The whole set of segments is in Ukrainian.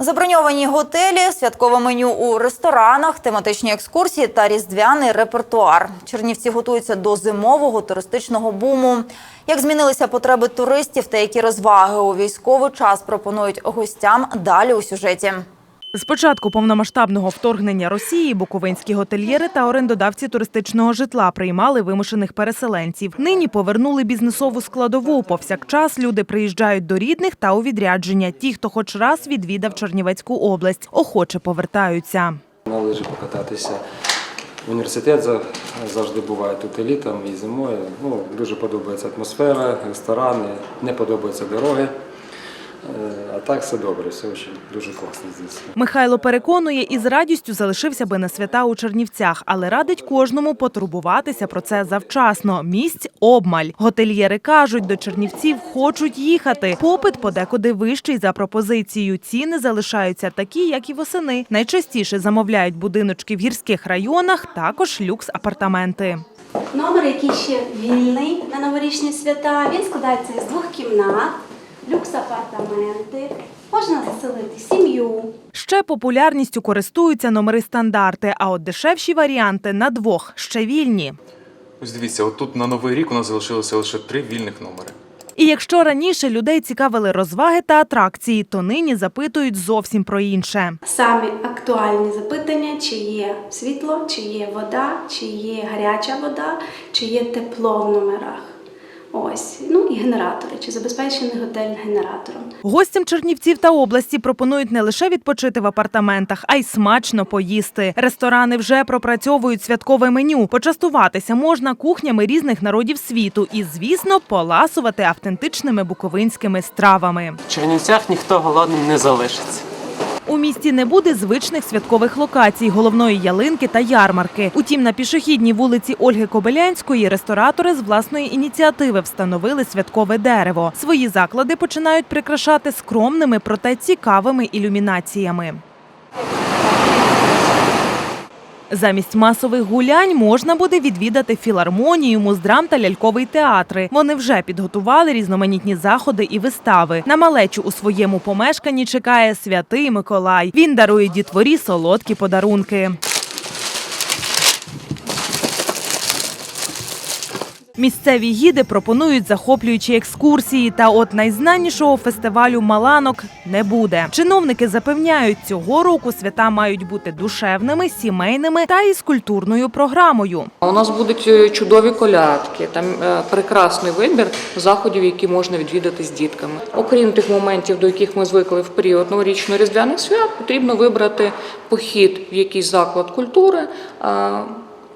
Заброньовані готелі, святкове меню у ресторанах, тематичні екскурсії та різдвяний репертуар. Чернівці готуються до зимового туристичного буму. Як змінилися потреби туристів та які розваги у військовий час пропонують гостям далі у сюжеті. З початку повномасштабного вторгнення Росії буковинські готельєри та орендодавці туристичного житла приймали вимушених переселенців. Нині повернули бізнесову складову. Повсякчас люди приїжджають до рідних та у відрядження. Ті, хто хоч раз відвідав Чернівецьку область, охоче повертаються. На лижі покататися. Університет завжди буває тут і літом, і зимою. Ну, дуже подобається атмосфера, ресторани, не подобаються дороги. Е, А так все добре, все дуже, дуже класно здесь. Михайло переконує, із радістю залишився би на свята у Чернівцях, але радить кожному потурбуватися про це завчасно. Місць обмаль. Готельєри кажуть, до Чернівців хочуть їхати. Попит подекуди вищий за пропозицію. Ціни залишаються такі, як і восени. Найчастіше замовляють будиночки в гірських районах, також люкс-апартаменти. Номер, який ще вільний на новорічні свята, він складається із двох кімнат, люкс-апартаменти. Можна заселити сім'ю. Ще популярністю користуються номери стандарти, а от дешевші варіанти на двох ще вільні. Ось дивіться, от тут на новий рік у нас залишилося лише три вільних номери. І якщо раніше людей цікавили розваги та атракції, то нині запитують зовсім про інше. Самі актуальні запитання, чи є світло, чи є вода, чи є гаряча вода, чи є тепло в номерах. Ось, генератори, чи забезпечений готель генератором. Гостям Чернівців та області пропонують не лише відпочити в апартаментах, а й смачно поїсти. Ресторани вже пропрацьовують святкове меню. Почастуватися можна кухнями різних народів світу і, звісно, поласувати автентичними буковинськими стравами. В Чернівцях ніхто голодним не залишиться. У місті не буде звичних святкових локацій, головної ялинки та ярмарки. Утім, на пішохідній вулиці Ольги Кобилянської ресторатори з власної ініціативи встановили святкове дерево. Свої заклади починають прикрашати скромними, проте цікавими ілюмінаціями. Замість масових гулянь можна буде відвідати філармонію, муздрам та ляльковий театри. Вони вже підготували різноманітні заходи і вистави. На малечу у своєму помешканні чекає святий Миколай. Він дарує дітворі солодкі подарунки. Місцеві гіди пропонують захоплюючі екскурсії, та от найзнанішого фестивалю Маланок не буде. Чиновники запевняють, цього року свята мають бути душевними, сімейними та із культурною програмою. У нас будуть е, чудові колядки, там е, прекрасний вибір заходів, які можна відвідати з дітками. Окрім тих моментів, до яких ми звикли в період новорічно-різдвяних свят, потрібно вибрати похід в якийсь заклад культури.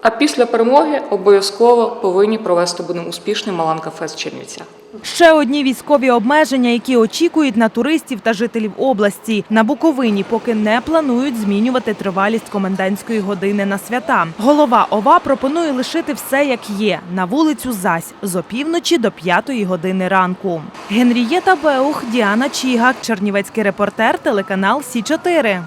А, після перемоги обов'язково повинні провести будемо успішний Маланка Фест в Чернівцях. Ще одні військові обмеження, які очікують на туристів та жителів області. На Буковині поки не планують змінювати тривалість комендантської години на свята. Голова ОВА пропонує лишити все як є на вулицю Зась з опівночі до п'ятої години ранку. Генрієта Беух, Діана Чігак, Чернівецький репортер, телеканал Сі 4